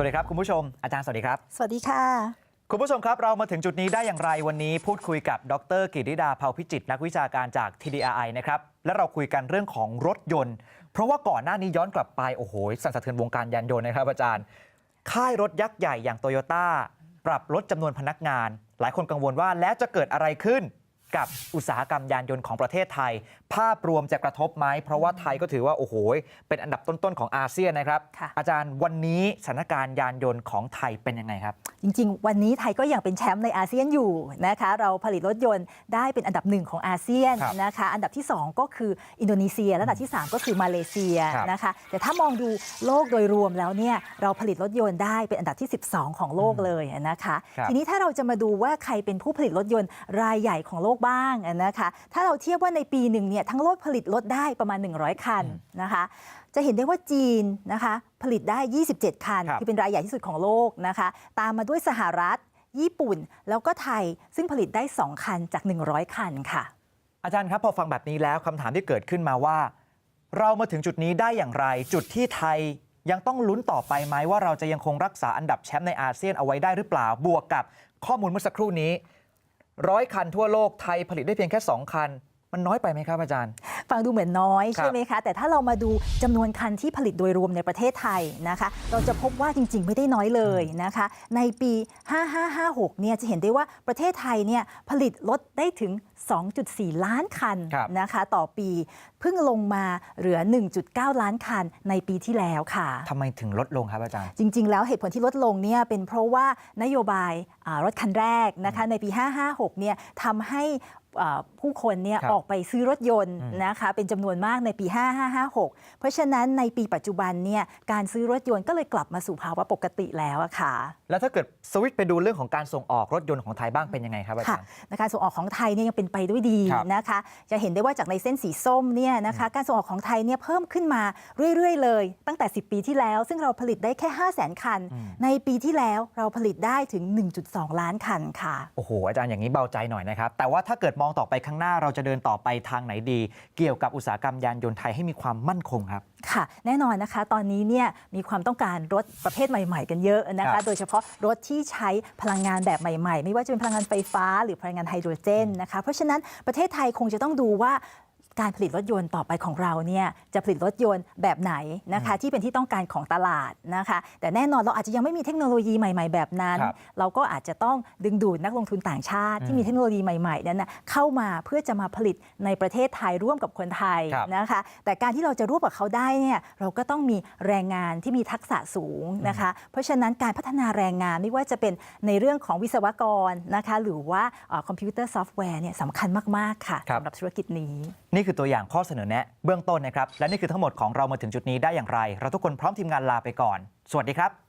สวัสดีครับคุณผู้ชมอาจารย์สวัสดีครับ สวัสดีค่ะ คุณผู้ชมครับเรามาถึงจุดนี้ได้อย่างไรวันนี้ พูดคุยกับดรกิติดาเผ่าพิจิตรนักวิชาการจาก TDRI นะครับและเราคุยกันเรื่องของรถยนต์ เพราะว่าก่อนหน้านี้ย้อนกลับไปโอ้โหสั่นสะเทือนวงการยานยนต์นะครับอาจารย์ ค่ายรถยักษ์ใหญ่อย่างโตโยต้าปรับลดจำนวนพนักงาน หลายคนกังวลว่าแล้วจะเกิดอะไรขึ้น กับอุตสาหกรรมยานยนต์ของประเทศไทย ภาพรวมจะกระทบไหม เพราะว่าไทยก็ถือว่า โอ้โห เป็นอันดับต้น ๆ ของอาเซียนนะครับค่ะอาจารย์วันนี้สถานการณ์ยานยนต์ของไทยเป็นยังไงครับ จริง ๆ วันนี้ไทยก็ยังเป็นแชมป์ในอาเซียนอยู่นะคะ เราผลิตรถยนต์ได้เป็นอันดับหนึ่งของอาเซียนครับนะคะ อันดับที่ 2 ก็คืออินโดนีเซียและอันดับที่ 3 ก็คือมาเลเซียครับนะคะ แต่ถ้ามองดูโลกโดยรวมแล้วเนี่ยเราผลิตรถยนต์ได้เป็นอันดับที่ 12 ของโลกเลยนะคะครับทีนี้ถ้าเราจะมาดูว่าใครเป็นผู้ผลิตรถยนต์รายใหญ่ของโลกบ้างนะคะถ้าเราเทียบว่าในปีหนึ่งเนี่ยทั้งโลกผลิตรถได้ประมาณ 100 คันนะคะจะเห็นได้ว่าจีนนะคะผลิตได้ 27 คันครับที่เป็นรายใหญ่ที่สุดของโลกนะคะตามมาด้วยสหรัฐ ญี่ปุ่น แล้วก็ไทยซึ่งผลิตได้ 2 คันจาก 100 คันค่ะ อาจารย์ครับพอฟังแบบนี้แล้วคำถามที่เกิดขึ้นมาว่า เรามาถึงจุดนี้ได้อย่างไร จุดที่ไทยยังต้องลุ้นต่อไปไหมว่าเราจะยังคงรักษาอันดับแชมป์ในอาเซียนเอาไว้ได้หรือเปล่าบวกกับข้อมูลเมื่อสักครู่นี้ ร้อยคันทั่วโลกไทยผลิตได้เพียงแค่2คันมันน้อยไปไหมครับอาจารย์ ฟังดูเหมือนน้อยครับใช่ไหมคะแต่ถ้าเรามาดูจำนวนคันที่ผลิตโดยรวมในประเทศไทยนะคะเราจะพบว่าจริง ๆ ไม่ได้น้อยเลยนะคะ ในปี 5556 เนี่ยจะเห็นได้ว่าประเทศไทยเนี่ยผลิตรถได้ถึง 2.4 ล้านคันครับนะคะต่อปีเพิ่งลงมาเหลือ 1.9 ล้านคันในปีที่แล้วค่ะทำไมถึงลดลงครับอาจารย์ จริง ๆ แล้วเหตุผลที่ลดลงเนี่ยเป็นเพราะว่านโยบายอ่ารถคันแรกนะคะในปี 556 เนี่ยทำให้อ่าผู้คนเนี่ยครับออกไปซื้อรถยนต์อืมนะคะเป็นจำนวนมากในปี 5556 เพราะฉะนั้นในปีปัจจุบันเนี่ยการซื้อรถยนต์ก็เลยกลับมาสู่ภาวะปกติแล้วอะค่ะ แล้วถ้าเกิดสวิตช์ไปดูเรื่องของการส่งออกรถยนต์ของไทยบ้างเป็นยังไงครับอาค่ะจารย์ในการส่งออกของไทยเนี่ยยังเป็นไปด้วยดีครับนะคะ จะเห็นได้ว่าจากในเส้นสีส้มเนี่ยนะคะการส่งออกของไทยเนี่ยเพิ่มขึ้นมาเรื่อยๆ เลย ตั้งแต่ 10 ปีที่แล้ว ซึ่งเราผลิตได้แค่ 5 0 0 0 0 0 คัน อืม ในปีที่แล้วเราผลิตได้ถึง 1.2 ล้านคันค่ะ โอ้โหอาจารย์อย่างนี้เบาใจหน่อยนะครับ แต่ว่าถ้าเกิดมองต่อไปข้างหน้าเราจะเดินต่อไปทางไหนดี เกี่ยวกับอุตสาหกรรมยานยนต์ไทยให้มีความมั่นคงครับ ค่ะ แน่นอนนะคะ ตอนนี้เนี่ยมีความต้องการรถประเภทใหม่ๆ กันเยอะนะครัคะ บโดยเฉพาะรถที่ใช้พลังงานแบบใหม่ ๆ ไม่ว่าจะเป็นพลังงานไฟฟ้า หรือพลังงานไฮโดรเจนนะคะ เพราะฉะนั้นประเทศไทยคงจะต้องดูว่า การผลิตรถยนต์ต่อไปของเราเนี่ยจะผลิตรถยนต์แบบไหนนะคะที่เป็นที่ต้องการของตลาดนะคะ แต่แน่นอนเราอาจจะยังไม่มีเทคโนโลยีใหม่ ๆ แบบนั้น ครับเราก็อาจจะต้องดึงดูดนักลงทุนต่างชาติ ที่มีเทคโนโลยีใหม่ๆนั้นนะเข้ามาเพื่อจะมาผลิตในประเทศไทยร่วมกับคนไทยครับ นะคะ แต่การที่เราจะร่วมกับเขาได้เนี่ยเราก็ต้องมีแรงงานที่มีทักษะสูงนะคะ เพราะฉะนั้นการพัฒนาแรงงานไม่ว่าจะเป็นในเรื่องของวิศวกรนะคะหรือว่าคอมพิวเตอร์ซอฟต์แวร์เนี่ยสำคัญมาก ๆ ค่ะครับ สำหรับธุรกิจนี้ นี่คือตัวอย่างข้อเสนอแนะเบื้องต้นนะครับ และนี่คือทั้งหมดของเรามาถึงจุดนี้ได้อย่างไร เราทุกคนพร้อมทีมงานลาไปก่อน สวัสดีครับ